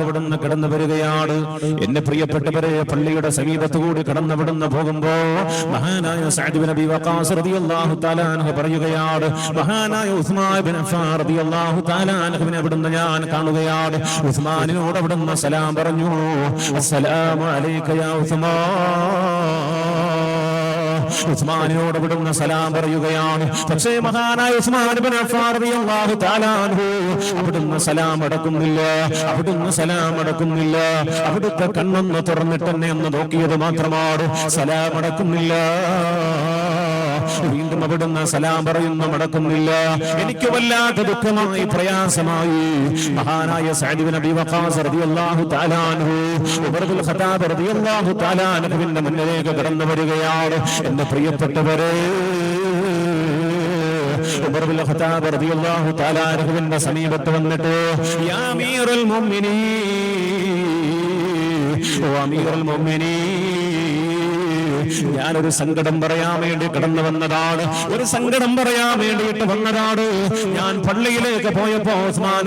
അവിടുന്ന് കടന്നു വരികയാണ്. എന്റെ പ്രിയപ്പെട്ടവരെ പള്ളിയുടെ സമീപത്തുകൂടി കടന്നുവിടുന്ന് പോകുമ്പോ മഹാനായ നബി വക്കാസ് റളിയല്ലാഹു തആല അൻഹു പറയുകയാണ് മഹാനായ ഉസ്മാൻ ബിൻ അഫ്ഫാൻ റളിയല്ലാഹു തആല അൻഹുവിനെ അവിടുന്ന് ഞാൻ കാണുകയാണ്. ഉസ്മാനിനോട് അവിടുന്ന് സലാം പറഞ്ഞു അസ്സലാമു അലൈക യാ ഉസ്മാൻ. ഉസ്മാനിനോട് വിടുന്ന സലാം പറയുകയാണ്. പക്ഷേ മഹാനായ ഉസ്മാൻ അവിടുന്ന് സലാം അടക്കുന്നില്ല. അവിടുന്ന് സലാം അടക്കുന്നില്ല. അവിടുത്തെ കണ്ണൊന്ന് തുറന്നിട്ടെന്നെ ഒന്ന് നോക്കിയത് മാത്രമാണ്. സലാം അടക്കുന്നില്ല. വീണ്ടും അവിടുന്ന് സലാം പറയുന്നു മടക്കുന്നില്ല. എനിക്ക് വല്ലാത്ത ദുഃഖമായി പ്രയാസമായി. മഹാനായ സഅദ് ബിൻ അബീ വഖാസ് റളിയല്ലാഹു തആല അൻഹു ബിൻ ഖത്താബ് റളിയല്ലാഹു തആല അൻഹുവിന്റെ മുന്നിലേക്ക് കടന്നു വരികയാണ്. എന്റെ പ്രിയപ്പെട്ടവരെ സമീപത്ത് വന്നിട്ട് യാ അമീറുൽ മുഅ്മിനീൻ ഓ അമീറുൽ മുഅ്മിനീൻ ഞാനൊരു സങ്കടം പറയാൻ വേണ്ടി കടന്നു വന്നതാണ്. ഒരു സങ്കടം പറയാൻ വേണ്ടിയിട്ട് വന്നതാണ്. ഞാൻ പള്ളിയിലേക്ക് പോയപ്പോ ഉസ്മാൻ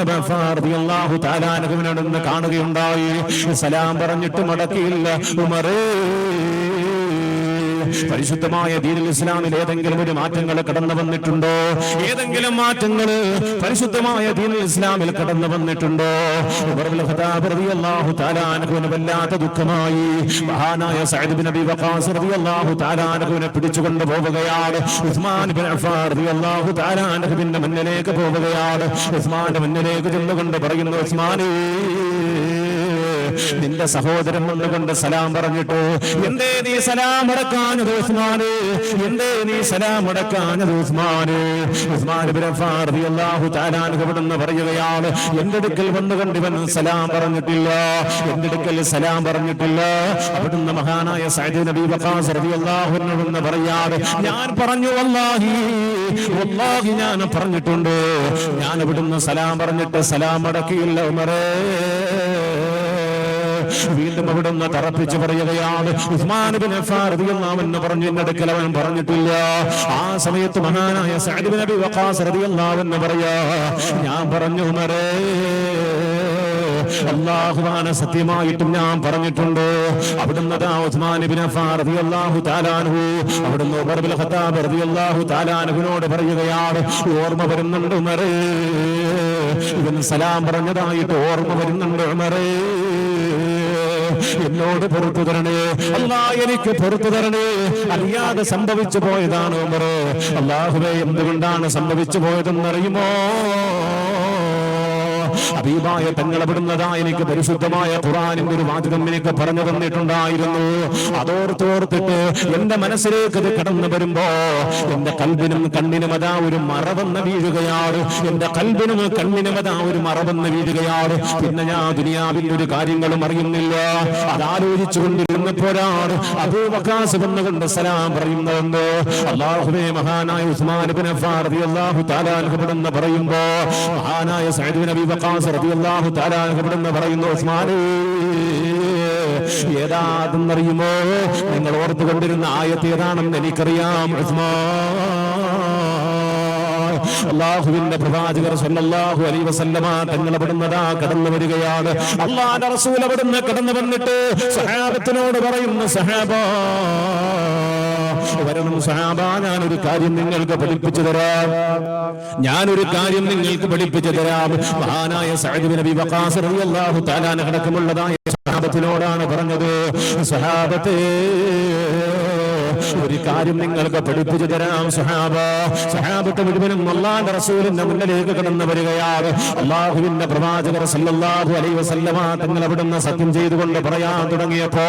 കാണുകയുണ്ടായി. സലാം പറഞ്ഞിട്ട് മടക്കിയില്ല ഉമറേ. പരിശുദ്ധമായ ദീനുൽ ഇസ്ലാമിൽ ഏതെങ്കിലും ഒരു മാറ്റങ്ങൾ കടന്നു വന്നിട്ടുണ്ടോ? ഏതെങ്കിലും മാറ്റങ്ങൾ പരിശുദ്ധമായ ദീനുൽ ഇസ്ലാമിൽ കടന്നു വന്നിട്ടുണ്ടോ? വല്ലാത്ത ദുഃഖമായി. മഹാനായ സഅദ് ബിൻ അബീ വഖാസ് റളിയല്ലാഹു തആല അൻഹുവിനെ പിടിച്ചുകൊണ്ട് പോവുകയാണ്. ഉസ്മാൻ ബിൻ അഫ്ഫാൻ റളിയല്ലാഹു തആല അൻഹുവിന്റെ മുന്നിലേക്ക് പോവുകയാണ്. ഉസ്മാന്റെ മുന്നിലേക്ക് ചെന്നുകൊണ്ട് പറയുന്നു ഉസ്മാനേ നിന്റെ സഹോദരൻ വന്നുകൊണ്ട് സലാം പറഞ്ഞിട്ട് എന്തേ നീ സലാം അടക്കാനത് ഉസ്മാന്? എന്തേ നീ സലാം അടക്കാനത് ഉസ്മാന്? ഉസ്മാൻ തആല അൻഹു പറയുകയാണ് എന്റെ അടുക്കൽ വന്നുകൊണ്ട് ഇവൻ സലാം പറഞ്ഞിട്ടില്ല എന്റെ അടുക്കൽ സലാം പറഞ്ഞിട്ടില്ല. അവിടുന്ന് മഹാനായ സൈദ് നബി വഖാസ് റബി അൻഹു എന്ന് പറയാണ് ഞാൻ പറഞ്ഞു വല്ലാഹി വല്ലാഹി ഞാൻ പറഞ്ഞിട്ടുണ്ട്. ഞാൻ ഇവിടുന്ന് സലാം പറഞ്ഞിട്ട് സലാം അടക്കിയില്ല ഉമറേ. വീണ്ടും അവിടുന്ന് തറപ്പിച്ച് പറയുകയാണ്. ഉസ്മാൻ അൻഹു പറഞ്ഞു എന്നടുക്കൽ അവൻ പറഞ്ഞിട്ടില്ല. ആ സമയത്ത് മഹാനായ സഅദ് ബിൻ വഖാസ് എന്ന് പറയാ ഞാൻ പറഞ്ഞു ഉമറേ അള്ളാഹുവാണ് സത്യമായിട്ടും ഞാൻ പറഞ്ഞിട്ടുണ്ട്. അവിടുന്ന് അവിടുന്ന് പറയുകയാണ് ഓർമ്മ വരുന്നുണ്ട് ഉമറേ. ഇവൻ സലാം പറഞ്ഞതായിട്ട് ഓർമ്മ വരുന്നുണ്ട് ഉമറേ. എന്നോട് പുറത്തു തരണേ. അല്ലാ എനിക്ക് പുറത്തു തരണേ. അറിയാതെ സംഭവിച്ചു പോയതാണ് ഉമർ അള്ളാഹുവെ എന്തുകൊണ്ടാണ് സംഭവിച്ചു പോയതെന്നറിയുമോ? അബീബായ തങ്ങൾ എനിക്ക് പരിശുദ്ധമായ ഖുറാനിന്റെ ഒരു വാചകം എനിക്ക് പറഞ്ഞു തന്നിട്ടുണ്ടായിരുന്നു. അതോർത്തോർത്തിട്ട് എന്റെ മനസ്സിലേക്ക് അത് കടന്നു വരുമ്പോ എന്റെ കൽബിനും കണ്ണിനും അതാ ഒരു മറവെന്ന് വീഴുകയാണ് എന്റെ കൽബിനും കണ്ണിനും അതാ ഒരു മറവെന്ന് വീഴുകയാണ് പിന്നെ ഞാൻ ദുനിയാവിന്റെ ഒരു കാര്യങ്ങളും അറിയുന്നില്ല. അതാലോചിച്ചു കൊണ്ടിരുന്നപ്പോഴാണ് അബൂബക്കാസ് വന്നുകൊണ്ട് സലാം പറയുന്നതെന്ന് അള്ളാഹുബേ മഹാനായ ഉസ്മാൻ പറയുമ്പോ മഹാനായ ബിൻ തആല അൻഹു ഇവിടുന്ന് പറയുന്നു ഉസ്മാനേ ഏതാതെന്നറിയുമോ? നിങ്ങൾ ഓർത്തുകൊണ്ടിരുന്ന ആയത്ത് ഏതാണെന്ന് എനിക്കറിയാം ഉസ്മാൻ. അള്ളാഹുവിന്റെ പ്രവാചകർ സല്ലല്ലാഹു അലൈഹി വസല്ലമ തങ്ങൾ കടന്നു വരികയാണ്. അള്ളാഹുവിന്റെ റസൂൽ അവിടുന്ന് കടന്നു വന്നിട്ട് സഹാബത്തിനോട് പറയുന്നു സഹാബ വരണം സഹാബ ഞാനൊരു കാര്യം നിങ്ങൾക്ക് പഠിപ്പിച്ചു തരാം. ഞാനൊരു കാര്യം നിങ്ങൾക്ക് പഠിപ്പിച്ചു തരാം. മഹാനായ സഅദ് നബി വഖാസ് തആല സഹാബത്തിനോടാണ് പറഞ്ഞത്. സഹാബത്തേ ഒരു കാര്യം നിങ്ങൾക്ക് പഠിപ്പിച്ചു തരാം സഹാബ. സഹാബത്ത് മുഴുവനും അള്ളാന്റെ റസൂലിന്റെ മുന്നിലേക്ക് കടന്നു വരികയാണ്. അള്ളാഹുവിന്റെ പ്രവാചകർ സല്ലല്ലാഹു അലൈഹി വസല്ലമ തങ്ങൾ അവിടുന്ന് സത്യം ചെയ്തുകൊണ്ട് പറയാൻ തുടങ്ങിയപ്പോ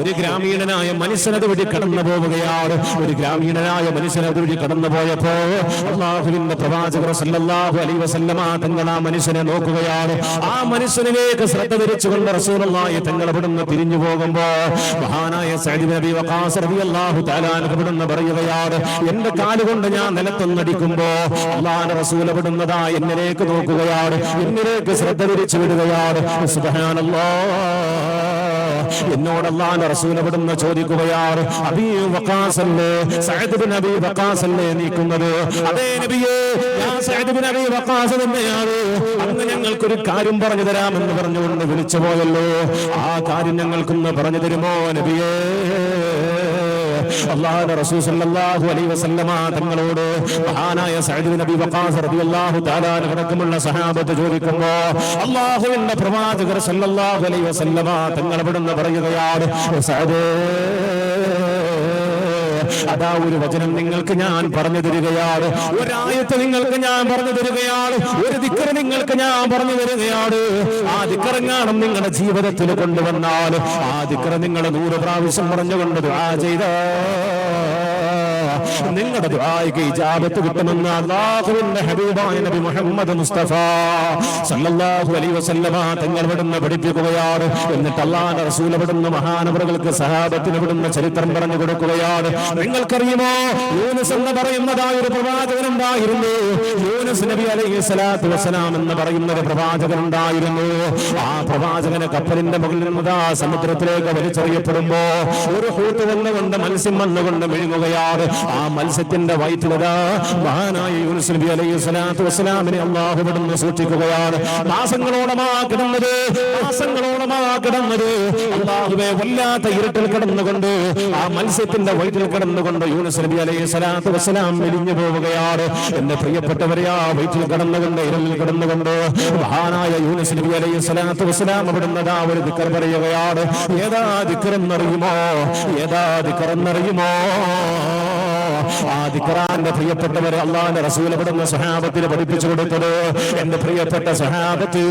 ഒരു ഗ്രാമീണനായ മനുഷ്യനത് വഴി കടന്നു പോവുകയാണ്. ഒരു ഗ്രാമീണനായ മനുഷ്യനത് വഴി കടന്നു പോയപ്പോ അള്ളാഹുവിന്റെ പ്രവാചകർ സല്ലല്ലാഹു അലൈഹി വസല്ലമ തങ്ങൾ ആ മനുഷ്യനെ നോക്കുകയാണ്. ആ മനുഷ്യനിലേക്ക് ശ്രദ്ധ തിരിച്ചുകൊണ്ട് റസൂലുള്ളാഹി തങ്ങൾ അവിടുന്ന് തിരിഞ്ഞു പോകുമ്പോ മഹാനായ സഅദ് അബീ വഖാസ് റളിയല്ലാഹു തആല താലാനുഭവപ്പെടുന്ന പറയുകയാണ് എന്റെ കാലുകൊണ്ട് ഞാൻ നിലത്തൊന്നടിക്കുമ്പോ അള്ളാന്റെ റസൂൽ വിടുന്നതാ എന്നിലേക്ക് നോക്കുകയാണ് എന്നിലേക്ക് ശ്രദ്ധ തിരിച്ചു വിടുകയാണ്. സുബ്ഹാനല്ലാ. എന്നോട് അള്ളാന്റെ റസൂൽ അവിടുന്ന് ചോദിക്കുകയാണ് അബീ വക്കാസല്ലേ സഅദ് ബിൻ അബീ വക്കാസല്ലേ നീക്കുന്നത്? അതേ നബിയേ ഞാൻ സഅദ് ബിൻ അബീ വക്കാസ് തന്നെയാണ്. അന്ന് ഞങ്ങൾക്കൊരു കാര്യം പറഞ്ഞു തരാമെന്ന് പറഞ്ഞുകൊണ്ട് വിളിച്ചു പോയല്ലോ. ആ കാര്യം ഞങ്ങൾക്കൊന്ന് പറഞ്ഞു തരുമോ നബിയേ? അള്ളാഹുവിന്റെ റസൂൽ സല്ലല്ലാഹു അലൈഹി വസല്ലമ തങ്ങളോട് മഹാനായ സഅദ് അബീ വഖാസ് റളിയല്ലാഹു തആല അടക്കമുള്ള സഹാബത്ത് ചോദിക്കുമ്പോൾ അള്ളാഹുവിന്റെ പ്രവാചകർ സല്ലല്ലാഹു അലൈഹി വസല്ലമ തങ്ങൾ ഇവിടുന്ന് പറയുകയാണ് സഅദേ അതാ ഒരു വചനം നിങ്ങൾക്ക് ഞാൻ പറഞ്ഞു തരികയാണ്. ഒരായത്ത് നിങ്ങൾക്ക് ഞാൻ പറഞ്ഞു തരികയാണ്. ഒരു ദിക്കറ് നിങ്ങൾക്ക് ഞാൻ പറഞ്ഞു തരികയാണ്. ആ ദിക്കറങ്ങാണം നിങ്ങളുടെ ജീവിതത്തിൽ കൊണ്ടുവന്നാൽ ആ ദിക്കറ് നിങ്ങൾ നൂറ് പ്രാവശ്യം പറഞ്ഞുകൊണ്ട് ആ ചെയ്ത നിങ്ങളുടെ ദുആയ്ക്ക് ഇജാബത്ത് കിട്ടുമെന്ന് അല്ലാഹുവിന്റെ ഹബീബായ നബി മുഹമ്മദ് മുസ്തഫ സല്ലല്ലാഹു അലൈഹി വസല്ലമ തങ്ങൾ ഇവിടുന്ന് പഠിപ്പിക്കുകയാണ്. എന്നിട്ട് അല്ലാഹുവിന്റെ റസൂൽ ഇവിടുന്ന് മഹാനവറുകൾക്ക് സഹാബത്തിന് ഇവിടുന്ന് ചരിത്രം പറഞ്ഞു കൊടുക്കുകയാണ്. നിങ്ങൾക്കറിയുമോ? യൂനുസ് എന്ന് പറയുന്നതായ ഒരു പ്രവാചകൻ ഉണ്ടായിരുന്നു. യൂനുസ് നബി അലൈഹി സ്വലാത്തു വസ്സലാം എന്ന് പറയുന്ന ഒരു പ്രവാചകൻ ഉണ്ടായിരുന്നു. ആ പ്രവാചകന് കപ്പലിന്റെ മുകളിൽ നിന്നതാ സമുദ്രത്തിലേക്ക് വലിച്ചെറിയപ്പെടുമ്പോ ഒരു കൂട്ട് വന്നുകൊണ്ട് മത്സ്യം വന്നുകൊണ്ട് വിഴുങ്ങുകയാണ് ആ മത്സ്യത്തിന്റെ വയറ്റിലതാ മഹാനായ യൂനുസ് നബി അലൈഹി സ്വലാത്തു വസ്സലാമിനെ അള്ളാഹു ഇവിടുന്ന് സൂക്ഷിക്കുകയാണ്. മാസങ്ങളോളമാ കിടന്നത് മാസങ്ങളോളമാ കിടന്നത്. അള്ളാഹുവെ വല്ലാത്ത ഇരുട്ടിൽ കിടന്നുകൊണ്ട് ആ മത്സ്യത്തിന്റെ വയറ്റിൽ കിടന്നുകൊണ്ട് യൂനുസ് നബി അലൈഹി സ്വലാത്തു വസ്സലാം മെലിഞ്ഞു പോവുകയാണ്. എന്റെ പ്രിയപ്പെട്ടവരെ ആ വയറ്റിൽ കിടന്നുകൊണ്ട് ഇരമിൽ കിടന്നുകൊണ്ട് മഹാനായ യൂനുസ് നബി അലൈഹി സ്വലാത്തു വസ്സലാം അവിടുന്നത് ആ ഒരു ദിക്കർ പറയുകയാണ്. ഏതാ ദിക്കറെന്നറിയുമോ? ഏതാ ദിക്കറെന്നറിയുമോ? ആ ദിക്റാന്റെ പ്രിയപ്പെട്ടവരെ അള്ളാന്റെ റസൂൽ അവിടുന്ന് സഹാബത്തിന് പഠിപ്പിച്ചു കൊടുത്തത് എന്റെ പ്രിയപ്പെട്ട സഹാബത്ത്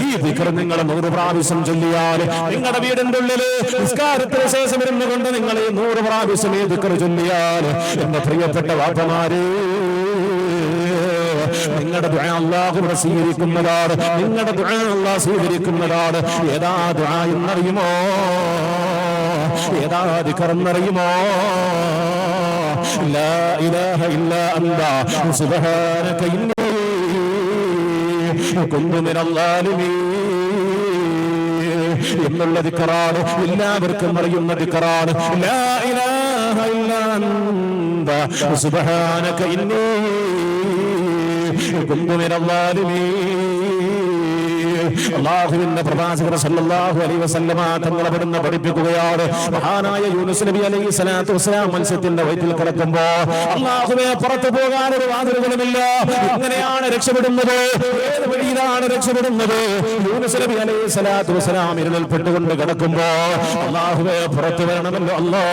ഈ ദിക്ർ നിങ്ങൾ നൂറ് പ്രാവശ്യം ചൊല്ലിയാൽ നിങ്ങളുടെ വീടിന്റെ ഉള്ളിൽ നിസ്കാരത്തിന് ശേഷം ഇരുന്നു കൊണ്ട് നിങ്ങൾ ഈ നൂറ് പ്രാവശ്യം ഈ ദിക്ർ ചൊല്ലിയാൽ എന്റെ പ്രിയപ്പെട്ട വാപ്പമാര് നിങ്ങളുടെ ദുആ അല്ലാഹു സ്വീകരിക്കുന്നതാണ് നിങ്ങളുടെ ദുആ അല്ലാഹു സ്വീകരിക്കുന്നതാണ്. ഏതാ ദുആ എന്നറിയുമോ? ഏതാ കറന്നറിയുമോ? ലാ ഇലാഹ സുബ്ഹാനക എല്ലാവർക്കും അറിയുന്ന ദിക്കറാണ് ലാ ഇലാഹ ഇല്ലാ അന്ത സുബ്ഹാനക ഇന്നി. കുന്തു മിനൽ ളാലിമീൻ അള്ളാഹുവിന്റെ പ്രവാചകർ സല്ലല്ലാഹു അലൈഹി വസല്ലമ തങ്ങൾ അവിടുന്ന് പഠിപ്പിക്കുകയാണ്. മഹാനായ യൂനുസ് നബി അലൈഹി സ്വലാത്തു വസ്സലാം മത്സ്യത്തിന്റെ വയറ്റിൽ കിടക്കുമ്പോ അള്ളാഹുവെ പുറത്തു പോകാൻ ഒരു വാതിലുകളുമില്ല ഇങ്ങനെയാണ് രക്ഷപ്പെടുന്നത്. ഏത് വഴിയിലാണ് രക്ഷപ്പെടുന്നത്? യൂനുസ് നബി അലൈഹി സ്വലാത്തു വസ്സലാം ഇരുളിൽപ്പെട്ടുകൊണ്ട് കിടക്കുമ്പോ അള്ളാഹുവെ പുറത്തു വരണമല്ലോ അല്ലാ.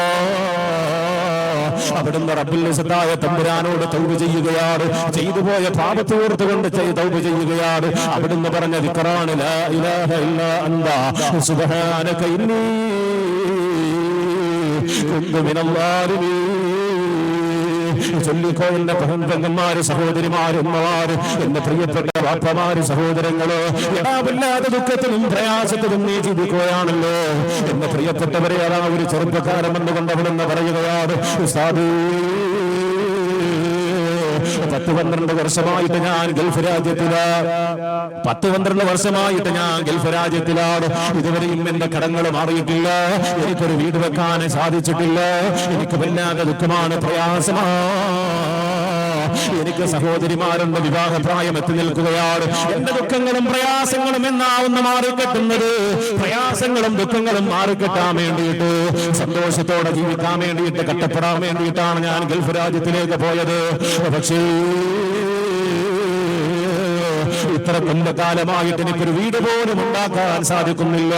അവിടുന്ന് റബ്ബിൽ ഇസ്സത്തായ തമ്പുരാനോട് തൗബ ചെയ്യുകയാണ്. ചെയ്തു പോയ പാപത്തോർത്തുകൊണ്ട് തൗബ് ചെയ്യുകയാണ്. അവിടുന്ന് പറഞ്ഞ ദിക്റാണ് ലാ ഇലാഹ ഇല്ലാ അന്ത സുബ്ഹാനക ഇന്നി. കുന്തു മിനൽ ളാലിമീൻ ചൊല്ലിക്കോ എന്റെ പെൺപെങ്ങന്മാര് സഹോദരിമാര് ഉമ്മമാര് എന്റെ പ്രിയപ്പെട്ട വാപ്പമാര് സഹോദരങ്ങൾ. ഇടാവില്ലാതെ ദുഃഖത്തിലും പ്രയാസത്തിലും നീ ജീവിക്കുകയാണല്ലോ. എന്റെ പ്രിയപ്പെട്ടവരെ അതാ ഒരു ചെറുപ്പക്കാരം എന്ന് അവിടുന്ന് പറയുകയാണ് ഉസ്താദേ പത്ത് പന്ത്രണ്ട് വർഷമായിട്ട് ഞാൻ ഗൾഫ് രാജ്യത്തിലാ. പത്ത് പന്ത്രണ്ട് വർഷമായിട്ട് ഞാൻ ഗൾഫ് രാജ്യത്തിലാണ്. ഇതുവരെയും എന്റെ കടങ്ങൾ മാറിയിട്ടില്ല. എനിക്കൊരു വീട് വെക്കാൻ സാധിച്ചിട്ടില്ല. എനിക്ക് വല്ലാതെ ദുഃഖമാണ് പ്രയാസമാ. എനിക്ക് സഹോദരിമാരുടെ വിവാഹപ്രായം എത്തി നിൽക്കുകയാണ്. എന്റെ ദുഃഖങ്ങളും പ്രയാസങ്ങളും എന്നാവുന്ന മാറിക്കെട്ടുന്നത്. പ്രയാസങ്ങളും ദുഃഖങ്ങളും മാറിക്കെട്ടാൻ വേണ്ടിയിട്ട് സന്തോഷത്തോടെ ജീവിക്കാൻ വേണ്ടിയിട്ട് കട്ടപ്പെടാൻ വേണ്ടിയിട്ടാണ് ഞാൻ ഗൾഫ് രാജ്യത്തിലേക്ക് പോയത്. പക്ഷേ ഇത്ര കുമ്പകാലമായിട്ട് എനിക്കൊരു വീട് പോലും ഉണ്ടാക്കാൻ സാധിക്കുന്നില്ല.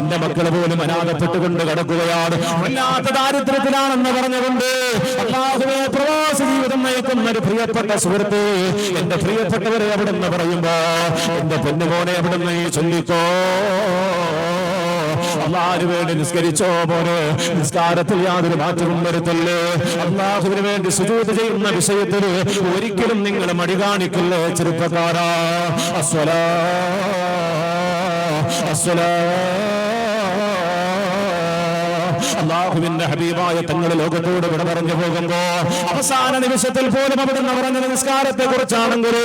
എന്റെ മക്കൾ പോലും അനാഥപ്പെട്ടുകൊണ്ട് കിടക്കുകയാണ്. വല്ലാത്ത ദാരിദ്ര്യത്തിലാണെന്ന് പറഞ്ഞുകൊണ്ട് അള്ളാഹുവെ പ്രവാസ നയിക്കുന്ന ഒരു പ്രിയപ്പെട്ട സുഹൃത്ത് എന്റെ പ്രിയപ്പെട്ടവരെ അവിടുന്ന് പറയുമ്പോ എന്റെ പൊന്നുമോനെ അവിടുന്ന് ചൊല്ലിക്കോ. അള്ളാഹുവിന് വേണ്ടി നിസ്കരിച്ചോ പോലെ നിസ്കാരത്തിൽ യാതൊരു മാറ്റവും വരുത്തല്ലേ. അള്ളാഹുവിന് വേണ്ടി സുജൂത് ചെയ്യുന്ന വിഷയത്തിൽ ഒരിക്കലും നിങ്ങൾ മടി കാണിക്കില്ലേ ചെറുപ്പക്കാരാ. അസ്വലാ. അസ്വലാ. അള്ളാഹുവിന്റെ ഹബീബായ തങ്ങൾ ലോകത്തോട് വിട പറഞ്ഞു പോകുമ്പോ അവസാന നിമിഷത്തിൽ പോലും അവിടുന്ന് പറഞ്ഞ നിസ്കാരത്തെ കുറിച്ചാണെങ്കിൽ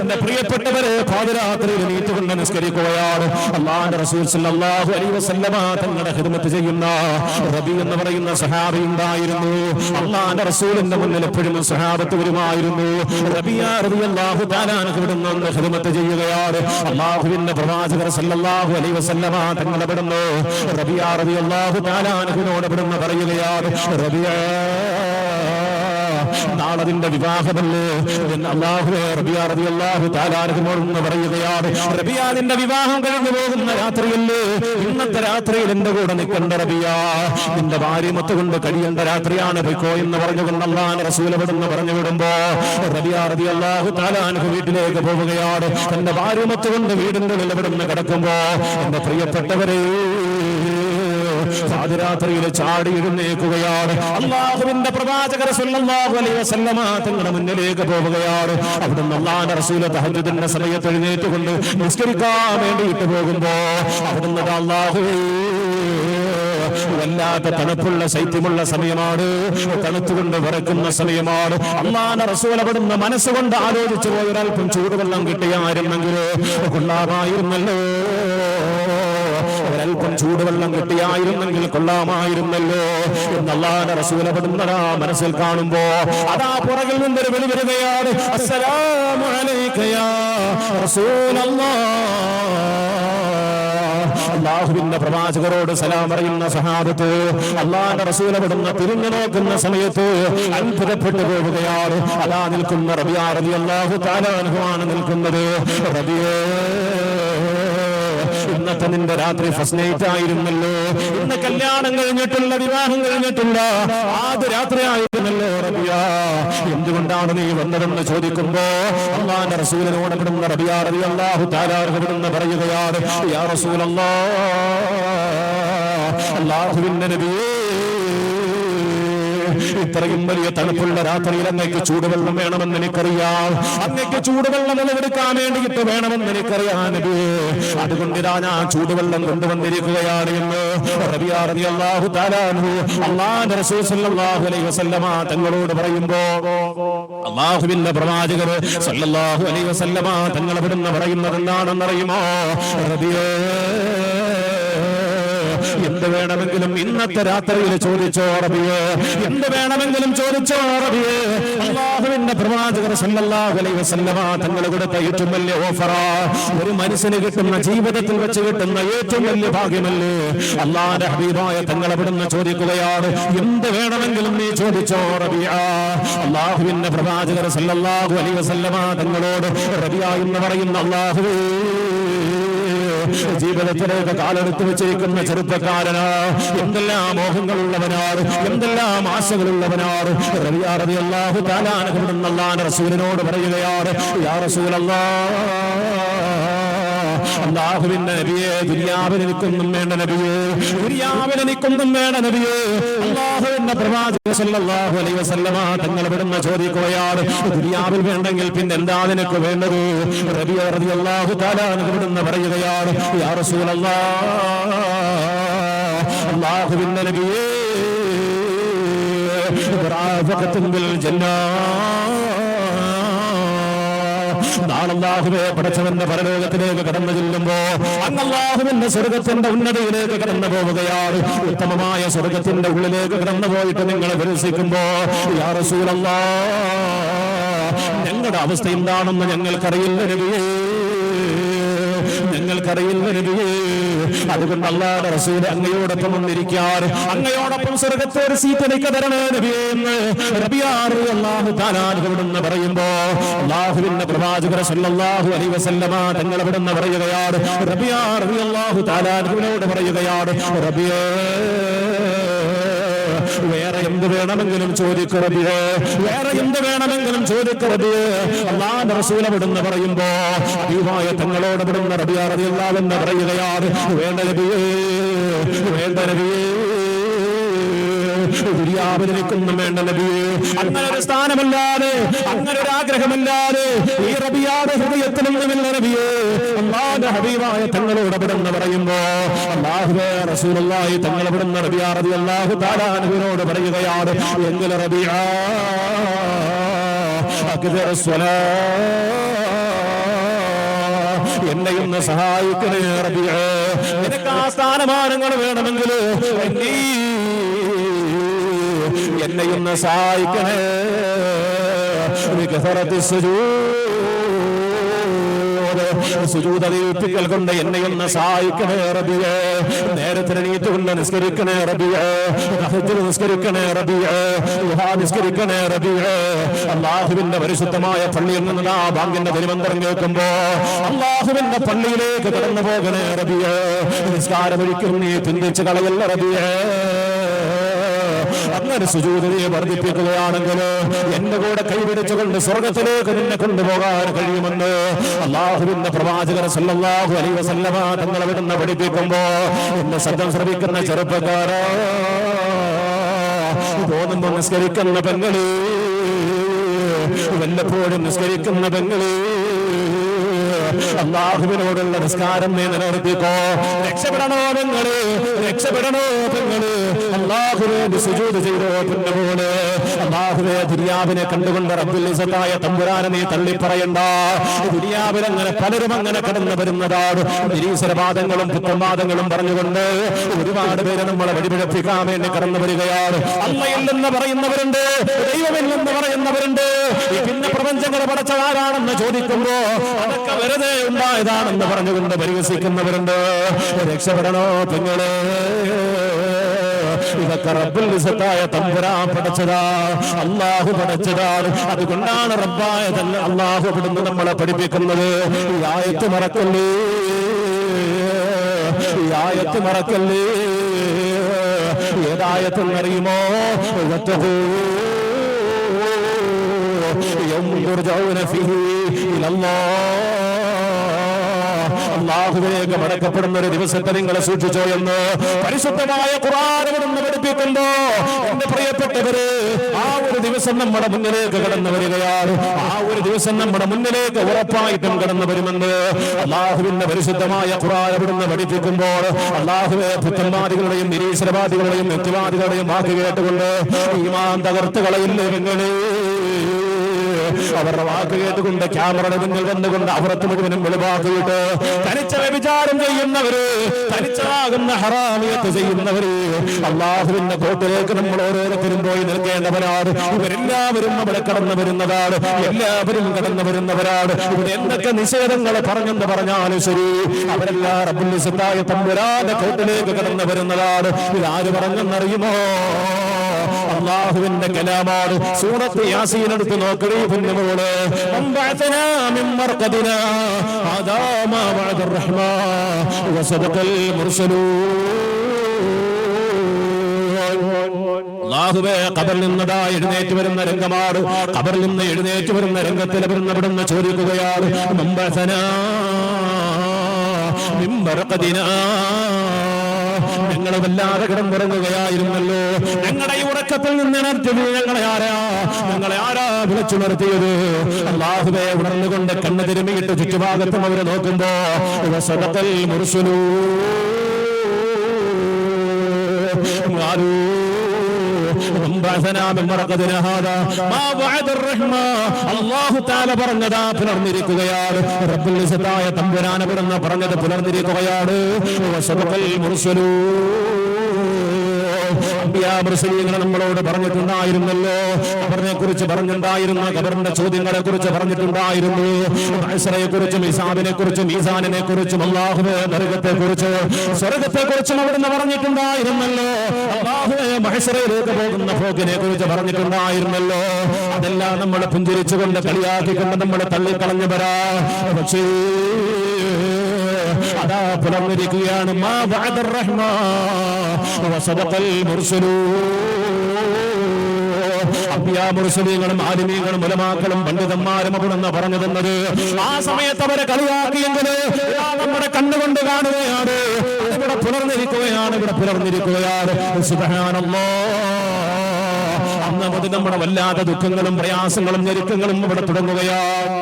എന്റെ പ്രിയപ്പെട്ടവരെ പാതിരാത്രിയിൽ നീറ്റുകൊണ്ട് നിസ്കരിക്കുകയാണ്. അള്ളാന്റെ റസൂൽ സല്ലല്ലാഹു അലൈഹി വസല്ലമ തങ്ങളുടെ ഹിദ്മത്ത് ചെയ്യുന്ന റബി എന്ന് പറയുന്ന സഹാബി ഉണ്ടായിരുന്നു. അള്ളാന്റെ റസൂലിന്റെ മുന്നിൽ എപ്പോഴും സഹാബത്ത് വരുമായിരുന്നു. റബിയ റളിയല്ലാഹു തആല ഇവിടുന്ന് ഹിദ്മത്ത് ചെയ്യുകയാണ്. അള്ളാഹുവിന്റെ പ്രവാചകർ സല്ലല്ലാഹു അലൈഹി വസല്ലമ തങ്ങൾ ഇവിടുന്ന് റബിയ റളിയല്ലാഹു തആല അൻഹുവിനോട് ഇവിടുന്ന് പറയുകയാണ് വിവാഹമല്ലേ? എന്ന് അള്ളാഹുവെ പറയുകയാണ് വിവാഹം കഴിഞ്ഞു പോകുന്ന രാത്രിയല്ലേ? ഇന്നത്തെ രാത്രിയിൽ എന്റെ കൂടെ നിൽക്കേണ്ട റബിയ നിന്റെ ഭാര്യമത്ത് കൊണ്ട് കഴിയേണ്ട രാത്രിയാണ് പൊയ്ക്കോ എന്ന് പറഞ്ഞുകൊണ്ട് അള്ളാൻ റസൂലപ്പെടുന്ന് പറഞ്ഞു വിടുമ്പോ റബിയ തആല അൻഹു വീട്ടിലേക്ക് പോവുകയാണ്. തന്റെ ഭാര്യമത്ത് കൊണ്ട് വീടിന്റെ ഇവിടുന്ന് കിടക്കുമ്പോ എന്റെ പ്രിയപ്പെട്ടവരെ പാതിരാത്രിയിൽ ചാടി എഴുന്നേക്കുകയാണ് അള്ളാഹുവിന്റെ വസല്ലമ തങ്ങളുടെ മുന്നിലേക്ക് പോവുകയാണ്. അവിടുന്ന് അള്ളാഹുവിന്റെ റസൂല തഹജുദിന്റെ സമയത്ത് എഴുന്നേറ്റുകൊണ്ട് നിസ്കരിക്കാൻ വേണ്ടിയിട്ട് പോകുമ്പോ അവിടുന്ന് അള്ളാഹു വല്ലാത്ത തണുപ്പുള്ള ശൈത്യമുള്ള സമയമാണ്. തണുത്തുകൊണ്ട് വിറക്കുന്ന സമയമാണ്. അള്ളാന്റെ റസൂൽ അവിടുന്ന് മനസ്സുകൊണ്ട് ആലോചിച്ചു പോയൊരൽപ്പം ചൂടുവെള്ളം കിട്ടിയായിരുന്നെങ്കിൽ കൊള്ളാമായിരുന്നല്ലോ. ഒരല്പം ചൂടുവെള്ളം കിട്ടിയായിരുന്നെങ്കിൽ കൊള്ളാമായിരുന്നല്ലോ. എന്നല്ലാതെ റസൂലപ്പെടുന്നതാ മനസ്സിൽ കാണുമ്പോ. അതാ പുറകിൽ നിന്നൊരു വിളി വരികയാണ്. അള്ളാഹുവിന്റെ പ്രവാചകരോട് സലാം പറയുന്ന സഹാബത്ത് അള്ളാന്റെ റസൂലപ്പെടുന്ന തിരിഞ്ഞു നോക്കുന്ന സമയത്ത് അത്ഭുതപ്പെട്ടു പോവുകയാണ്. അതാ നിൽക്കുന്ന റബിയാ റബി അള്ളാഹു താലാനുഭവമാണ് നിൽക്കുന്നത്. റബിയേ. ഇന്നത്തെ നിന്റെ രാത്രി ഫസ്റ്റ് നൈറ്റ് ആയിരുന്നല്ലോ. ഇന്ന് കല്യാണം കഴിഞ്ഞിട്ടില്ല വിവാഹം കഴിഞ്ഞിട്ടില്ല. ആദ്യ രാത്രി ആയിരുന്നല്ലോ റബിയ. എന്തുകൊണ്ടാണ് നീ വന്നതെന്ന് ചോദിക്കുമ്പോ അള്ളാന്റെ റസൂലിനോട് വിടുന്ന റബിയ റബി അള്ളാഹു താരാർഹപ്പെടുന്ന പറയുകയാണ് യാ റസൂലല്ലാ അള്ളാഹുവിന്റെ നബിയേ ഇത്രയും വലിയ തണുപ്പുള്ള രാത്രിയിൽ അങ്ങേക്ക് ചൂടുവെള്ളം വേണമെന്ന് എനിക്കറിയാം. അങ്ങേക്ക് ചൂടുവെള്ളം നിലവെടുക്കാൻ വേണ്ടിയിട്ട് വേണമെന്ന് എനിക്കറിയാം അതുകൊണ്ട് ഞാൻ ഞാൻ ചൂടുവെള്ളം കൊണ്ടുവന്നിരിക്കുകയാണ് എന്ന് റബിയാ റളിയല്ലാഹു തആല അൻഹു റസൂൽ സല്ലല്ലാഹു അലൈഹി വസല്ലമ തങ്ങളോട് പറയുമ്പോ അള്ളാഹുവിന്റെ പ്രവാചകർ സല്ലല്ലാഹു അലൈഹി വസല്ലമ തങ്ങൾ ഇവിടുന്ന് പറയുന്നത് എന്താണെന്നറിയുമോ റബിയേ എന്ത് വേണമെങ്കിലും ഇന്നത്തെ രാത്രിയിൽ ചോദിച്ചോ റബിയെ എന്ത് വേണമെങ്കിലും ചോദിച്ചോ റബിയെ അള്ളാഹുവിന്റെ പ്രവാചകർ സല്ലല്ലാഹു അലൈഹി വസല്ലമ തങ്ങൾ കൊടുത്ത ഏറ്റവും വലിയ ഓഫറാ. ഒരു മനുഷ്യന് കിട്ടുന്ന ജീവിതത്തിൽ വെച്ച് കിട്ടുന്ന ഏറ്റവും വലിയ ഭാഗ്യമല്ലേ? അള്ളാഹുന്റെ ഹബീബായ തങ്ങൾ അവിടുന്ന് ചോദിക്കുകയാണ് എന്ത് വേണമെങ്കിലും നീ ചോദിച്ചോ റബിയ അള്ളാഹുവിന്റെ പ്രവാചകർ സല്ലല്ലാഹു അലൈഹി വസല്ലമ തങ്ങളോട് റബിയ എന്ന് പറയുന്ന അള്ളാഹുവേ. ജീവിതത്തിലേക്ക് കാലെടുത്ത് വെച്ചിരിക്കുന്ന ചെറുപ്പക്കാരന് എന്തെല്ലാം മോഹങ്ങളുള്ളവനാണ് എന്തെല്ലാം ആശകളുള്ളവനാണ്. റബിയാറബി അള്ളാഹു താലാനുഭവം റസൂലിനോട് പറയുകയാണ് യാ റസൂലല്ലാ അള്ളാഹുവിന്റെ നബിയെ ദുര്യാവിന് നിൽക്കുന്നും വേണ്ട നബിയെ. ദുര്യാവിന് നിൽക്കുന്നും വേണ്ട നബിയെ. അള്ളാഹുവിന്റെ പ്രവാചക സല്ലല്ലാഹു അലൈഹി വസല്ലമ തങ്ങൾ ഇവിടുന്ന് ചോദിക്കുകയാണ് ദുര്യാവിൽ വേണ്ടെങ്കിൽ പിന്നെ എന്താ നിനക്ക് വേണ്ടത്? റബിയ റളിയല്ലാഹു തആല ഇവിടുന്ന് പറയുകയാണ് യാ റസൂലല്ലാഹ് അള്ളാഹുവിന്റെ നബിയെ നാളല്ലാഹുവെ പടച്ചവന്റെ പരലോകത്തിലേക്ക് കടന്നു ചെല്ലുമ്പോ അന്നല്ലാഹുവിന്റെ സ്വർഗത്തിന്റെ ഉന്നതിയിലേക്ക് കടന്നു പോവുകയാണ്. ഉത്തമമായ സ്വർഗത്തിന്റെ ഉള്ളിലേക്ക് കടന്നു പോയിട്ട് നിങ്ങൾ വിരസിക്കുമ്പോ യാ റസൂലല്ലാ ഞങ്ങളുടെ അവസ്ഥ എന്താണെന്ന് ഞങ്ങൾക്കറിയില്ല നബിയേ. ഞങ്ങൾക്കറിയില്ല നബിയേ അതുകൊണ്ട് അല്ലാതെ റസൂൽ അങ്ങയോടൊപ്പം വന്നിരിക്കാൻ അങ്ങയോടൊപ്പം സ്വർഗത്തെ ഒരു സീറ്റ് എനിക്ക് തരണേ നബിയേ എന്ന് റബിയാർ അള്ളാഹു താലാനുവിടുന്ന് പറയുമ്പോ അള്ളാഹുവിന്റെ പ്രവാചകർ സല്ലല്ലാഹു അലൈഹി വസല്ലമ തങ്ങൾ ഇവിടുന്ന് പറയുകയാണ്. റബിയാർ അള്ളാഹു താലാനുവിനോട് പറയുകയാണ് റബിയേ എന്ത് വേണമെങ്കിലും ചോദിക്കറബിയേ വേറെ എന്ത് വേണമെങ്കിലും ചോദിക്കറബിയേ അള്ളാന്റെ റസൂല വിടുന്ന് പറയുമ്പോ അഭിമായ തങ്ങളോട് വിടുന്ന റബിയാറിയല്ലാവെന്ന് പറയുകയാണ്. വേണ്ട നബിയേ. വേണ്ട നബിയേ. ദുര്യാവിലേക്കൊന്നും വേണ്ട നബിയെ അങ്ങനെ ഒരു സ്ഥാനമല്ലാതെ അങ്ങനെ ഒരു ആഗ്രഹമല്ലാതെ ഈ റബിയാടെ ഹൃദയത്തിലൊന്നുമില്ല നബിയെ അള്ളാന്റെ ഹബീബായ തങ്ങളോട് അവിടെന്ന് പറയുമ്പോ അള്ളാഹുബേ റസൂലുള്ളാഹി തങ്ങൾ അവിടുന്ന് റബിയാ റബി അള്ളാഹു താലാനുവിനോട് പറയുകയാണ് എങ്കിൽ റബിയാ അക്ബർ സ്വലാ എന്നെ ഒന്ന് സഹായിക്കണേ റബിയെ നിനക്ക് ആ സ്ഥാനമാനങ്ങൾ വേണമെങ്കിൽ നീ എന്നെ ഒന്ന് സഹായിക്കണേ വികസറത്തി സുജൂതീപ്പിക്കൽ കൊണ്ട് എന്നെ ഒന്ന് സഹായിക്കണേ റബിയേ നേരത്തിന് നീറ്റുകൊണ്ട് നിസ്കരിക്കണേ റബിയേ നിസ്കരിക്കണേ റബിയേ നിസ്കരിക്കണേ റബിയേ അള്ളാഹുവിന്റെ പരിശുദ്ധമായ പള്ളിയിൽ നിന്ന് ആ ബാങ്കിന്റെ തിരുമന്ത്രം കേൾക്കുമ്പോ അള്ളാഹുവിന്റെ പള്ളിയിലേക്ക് കടന്നു പോകണേ റബിയേ നിസ്കാരമൊരിക്കും നീ ചിന്തിച്ചു കളയല്ല റബിയേ അങ്ങനെ സുജൂതയെ വർദ്ധിപ്പിക്കുകയാണെങ്കിൽ എന്റെ കൂടെ കൈപിടിച്ചുകൊണ്ട് സ്വർഗത്തിലേക്ക് നിന്നെ കൊണ്ടുപോകാൻ കഴിയുമെന്ന് അള്ളാഹുവിന്റെ പ്രവാചകർ സല്ലാഹു അലൈഹി വസല്ലമ തങ്ങൾ അവിടുന്ന് പഠിപ്പിക്കുമ്പോ എന്നെ ശബ്ദം ശ്രമിക്കുന്ന ചെറുപ്പക്കാരോ തോന്നുമ്പോ നിസ്കരിക്കുന്ന പെങ്ങളേ വല്ലപ്പോഴും നിസ്കരിക്കുന്ന പെങ്ങളെ അള്ളാഹുവിനോടുള്ള നിസ്കാരം നീ നിലനിർത്തിക്കോ. രക്ഷപ്പെടണോ പെങ്ങൾ? രക്ഷപ്പെടണോ പെങ്ങൾ? അള്ളാഹുവേണ്ടി സുജൂത് ചെയ്തോ പെണ്ണുപോലെ അള്ളാഹുവെ ദുര്യാവിനെ കണ്ടുകൊണ്ട് റബ്ബുലിസത്തായ തമ്പുരാനെ നീ തള്ളിപ്പറയണ്ട. ദുര്യാവിനങ്ങനെ പലരും അങ്ങനെ കടന്നു വരുന്നതാണ്. നിരീശ്വരവാദങ്ങളും പുത്രവാദങ്ങളും പറഞ്ഞുകൊണ്ട് ഒരുപാട് പേര് നമ്മളെ വഴിപിഴപ്പിക്കാൻ വേണ്ടി കടന്നു വരികയാണ്. അമ്മയില്ലെന്ന് പറയുന്നവരുണ്ട് ദൈവമില്ലെന്ന് പറയുന്നവരുണ്ട്. പിന്നെ പ്രപഞ്ചങ്ങളെ പടച്ചതാരാണെന്ന് ചോദിക്കുമ്പോ അതൊക്കെ വെറുതെ ഉണ്ടായതാണെന്ന് പറഞ്ഞുകൊണ്ട് പരിഹസിക്കുന്നവരുണ്ട് രക്ഷപ്പെടണോ പെങ്ങളെ ഇതൊക്കെ റബ്ബുൽ ഇസത്തായ തമ്പുരാൻ പഠിച്ചതാ അള്ളാഹു പഠിച്ചതാണ് അതുകൊണ്ടാണ് റബ്ബായതല്ല അള്ളാഹു ഇവിടുന്ന് നമ്മളെ പഠിപ്പിക്കുന്നത് ഈ ആയത്ത് മറക്കല്ലേ ഈ ആയത്ത് മറക്കല്ലേ ഏതായത്തെന്നറിയുമോ يوم يرجعون فيه إلى الله അള്ളാഹുവിലേക്ക് മടക്കപ്പെടുന്ന ഒരു ദിവസത്തെ നിങ്ങളെ സൂക്ഷിച്ചോ എന്ന് പരിശുദ്ധമായ ഖുറാനെന്ന് പഠിപ്പിക്കുമ്പോ എന്റെ പ്രിയപ്പെട്ടവര് ആ ഒരു ദിവസം നമ്മുടെ മുന്നിലേക്ക് കടന്നു വരികയാണ്. ആ ഒരു ദിവസം നമ്മുടെ മുന്നിലേക്ക് ഉറപ്പായിട്ടും കടന്നു വരുമെന്ന് അള്ളാഹുവിന്റെ പരിശുദ്ധമായ ഖുറാൻ അവിടുന്ന് പഠിപ്പിക്കുമ്പോൾ അള്ളാഹുവെ പുത്തന്മാദികളുടെയും നിരീശ്വരവാദികളുടെയും വ്യക്തിവാദികളുടെയും വാക്ക് കേട്ടുകൊണ്ട് ഈമാൻ തകർത്ത് നിങ്ങളെ അവരുടെ വാക്ക് കേട്ടുകൊണ്ട് ക്യാമറയുടെ മുന്നിൽ വന്നുകൊണ്ട് അവർക്ക് മുഴുവനും വെളിവാക്കിയിട്ട് തനിച്ച വ്യഭിചാരം ചെയ്യുന്നവര് തനിച്ചാകുന്ന ഹറാമിയത്ത് ചെയ്യുന്നവര് അള്ളാഹുവിന്റെ കോട്ടിലേക്ക് നമ്മൾ ഓരോരുത്തരും പോയി നിൽക്കേണ്ടവരാണ്. ഇവരെല്ലാവരും അവിടെ കടന്നു വരുന്നതാണ്. എല്ലാവരും കടന്നു വരുന്നവരാണ്. ഇവിടെ എന്തൊക്കെ നിഷേധങ്ങൾ പറഞ്ഞെന്ന് പറഞ്ഞാലും ശരി അവരെല്ലാം റബ്ബുല്ലിസത്തായ തമ്പുരാന്റെ കോട്ടിലേക്ക് കടന്നു വരുന്നതാണ്. ഇതാര് പറഞ്ഞെന്നറിയുമോ? അള്ളാഹുവിന്റെ കലാമാണ്. സൂറത്ത് യാസീൻ എടുത്ത് നോക്കണേ പുണ്യമോൾ അമ്പഅതനാ മിൻ മർഖദിനാ ഹദാ മാ വഅദ الرحمن وصدق المرسلون അള്ളാഹുവേ കബറിൽ നിന്നതാ എഴുന്നേറ്റ് വരുന്ന രംഗമാണ് കബറിൽ നിന്ന് എഴുന്നേറ്റ് വരുന്ന രംഗത്തിൽ വരുന്ന ഇവിടുന്ന് ചോദിക്കുകയാണ് മമ്പസനാ മിമ്പറക്കതിനാ വല്ലാതെ കിടന്നുറങ്ങുകയായിരുന്നല്ലോ. ഞങ്ങളുടെ ഈ ഉറക്കത്തിൽ നിന്ന് ഉണർത്തിയത് ഞങ്ങളെ ആരാ? ഞങ്ങളെ ആരാ വിളിച്ചു നിർത്തിയത്? അള്ളാഹുബെ ഉണർന്നുകൊണ്ട് കണ്ണു തിരുമിയിട്ട് ചുറ്റുഭാഗത്തും അവരെ നോക്കുമ്പോ പറഞ്ഞതാ പുലർന്നിരിക്കുകയാണ്. റബ്ബുൽ പുലർന്നിരിക്കുകയാണ്. അമ്പിയാമൃസലീങ്ങൾ നമ്മളോട് പറഞ്ഞിട്ടുണ്ടായിരുന്നല്ലോ. ഖബറിനെ കുറിച്ച് പറഞ്ഞിട്ടുണ്ടായിരുന്ന ഖബറിന്റെ ചോദ്യങ്ങളെ കുറിച്ച് പറഞ്ഞിട്ടുണ്ടായിരുന്നു. മഹ്ശറയെ കുറിച്ചും ഇസാബിനെ കുറിച്ചും ഈസാനിനെ കുറിച്ചും അള്ളാഹുവെ നരകത്തെ കുറിച്ച് സ്വർഗത്തെ കുറിച്ചും അവിടുന്ന് പറഞ്ഞിട്ടുണ്ടായിരുന്നല്ലോ. അള്ളാഹുവെ മഹ്ശറയിലേക്ക് പോകുന്ന പോക്കിനെ കുറിച്ച് പറഞ്ഞിട്ടുണ്ടായിരുന്നല്ലോ. അതെല്ലാം നമ്മളെ പുഞ്ചിരിച്ചുകൊണ്ട് കളിയാക്കിക്കൊണ്ട് നമ്മളെ തള്ളിക്കളഞ്ഞവരാ. പക്ഷേ അതാ പുലർന്നിരിക്കുകയാണ്. മാ വഅദർ റഹ്മാൻ. വസദഖൽ മുർസലൂങ്ങളും ആലിമീങ്ങളും ഉലമാക്കളും പണ്ഡിതന്മാരും അവിടുന്ന് പറഞ്ഞു തന്നത് ആ സമയത്ത് അവരെ കളിയാക്കിയെങ്കിൽ നമ്മുടെ കണ്ണുകൊണ്ട് കാണുകയാണ്. ഇവിടെ പുലർന്നിരിക്കുകയാണ് ഇവിടെ പുലർന്നിരിക്കുകയാണ്. അന്ന് മുതൽ നമ്മുടെ വല്ലാത്ത ദുഃഖങ്ങളും പ്രയാസങ്ങളും ഞെരുക്കങ്ങളും ഇവിടെ തുടങ്ങുകയാണ്.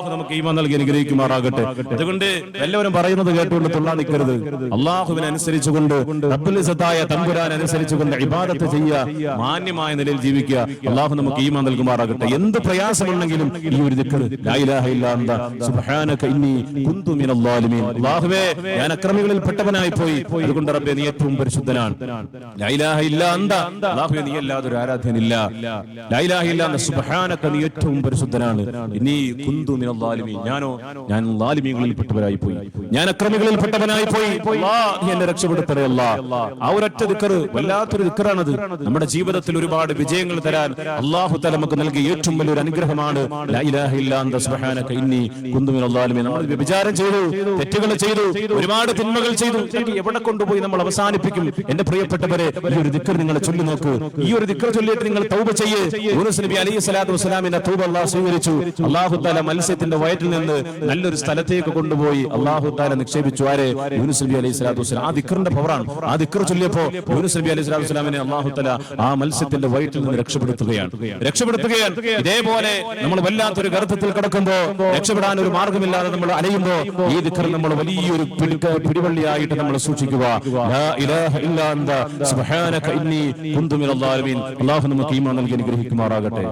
അള്ളാഹു നമുക്ക് ഈമാൻ നൽകി അനുഗ്രഹിക്കുമാറാകട്ടെ. അതുകൊണ്ട് എല്ലാവരും പറയുന്നത് കേട്ടുകൊണ്ട് തൊള്ളാ നിൽക്കരുത്. അള്ളാഹുവിനെ അനുസരിച്ചുകൊണ്ട് റബ്ബുലിസത്തായ തമ്പുരാൻ അനുസരിച്ചുകൊണ്ട് ഇബാദത്ത് ചെയ്യുക മാന്യമായ നിലയിൽ ജീവിക്കുക. അള്ളാഹു നമുക്ക് ഈമാൻ നൽകുമാറാകട്ടെ. എന്ത് പ്രയാസമുണ്ടെങ്കിലും ഈ ഒരു ദിക്കർ ലാ ഇലാഹ ഇല്ലാ സുബ്ഹാനക ഇന്നി കുന്തു മിനൽ ളാലിമീൻ അള്ളാഹുവേ ഞാൻ അക്രമികളിൽ പെട്ടവനായി പോയി. അതുകൊണ്ട് റബ്ബേ നീ ഏറ്റവും പരിശുദ്ധനാണ്. ലാ ഇലാഹ ഇല്ലാ അന്ത അള്ളാഹുവേ നീ അല്ലാതെ ഒരു ആരാധ്യനില്ല ലാ ഇലാഹ ഇല്ലാ സുബ്ഹാനക നീ ഏറ്റവും പരിശുദ്ധനാണ്. ഇനി കുന്തു മിനൽ ഞാനോ ഞാൻ ലാലിമീകളിൽപ്പെട്ടവരായി പെട്ടവനായി പോയി. ഞാൻ അക്രമികളിൽ പെട്ടവനായി പോയി. എന്നെ രക്ഷപ്പെടുത്തണേ അല്ലാ. ആ ഒരൊറ്റ ദിക്കർ വല്ലാത്തൊരു ദിക്കറാണത്. നമ്മുടെ ജീവിതത്തിൽ ഒരുപാട് വിജയങ്ങൾ തരാൻ അള്ളാഹു തല നമുക്ക് നൽകിയ ഏറ്റവും വലിയൊരു അനുഗ്രഹമാണ്. നമ്മൾ വ്യഭിചാരം ചെയ്തു തെറ്റുകൾ ചെയ്തു ഒരുപാട് തിന്മകൾ ചെയ്തു. എവിടെ കൊണ്ടുപോയി നമ്മൾ അവസാനിപ്പിക്കും? എന്റെ പ്രിയപ്പെട്ടവരെ ഈ ഒരു ദിക്കർ നിങ്ങൾ ചൊല്ലി നോക്ക്. ഈ ഒരു ദിക്കർ ചൊല്ലിയിട്ട് നിങ്ങൾ തൗബ ചെയ്യേ. നബി അലൈഹി സ്വലാത്തു വസ്സലാമിന്റെ തൗബ അള്ളാഹു സ്വീകരിച്ചു. അള്ളാഹു താല മത്സ്യത്തിന്റെ വയറ്റിൽ നിന്ന് നല്ലൊരു സ്ഥലത്തേക്ക് കൊണ്ടുപോയി അള്ളാഹു താല നിക്ഷേപിച്ചു. ആരെ? യൂനുസ് നബി അലൈഹി സ്വലാത്തു വസ്സലാം. ആ ദിക്കറിന്റെ പവറാണ്. ആ ദിക്കർ ചൊല്ലിയപ്പോ യൂനുസ് നബി അലൈഹി സ്വലാത്തു വസ്സലാമിനെ അള്ളാഹു താല ആ മത്സ്യത്തിന്റെ വയറ്റിൽ നിന്ന് രക്ഷപ്പെടുത്തുകയാണ്. രക്ഷപ്പെടുത്തുകയാണ്. ഇതേപോലെ നമ്മൾ വല്ലാത്തൊരു ഗർഭത്തിൽ കിടക്കുമ്പോ രക്ഷപ്പെടാൻ ഒരു മാർഗമില്ലാതെ നമ്മൾ അലയുമ്പോ ഈ ദിക്കർ നമ്മൾ വലിയൊരു പിടിവള്ളിയായിട്ട് നമ്മൾ സൂക്ഷിക്കുക. അള്ളാഹു നമുക്ക് ഈമാൻ നൽകി അനുഗ്രഹിക്കുമാറാകട്ടെ.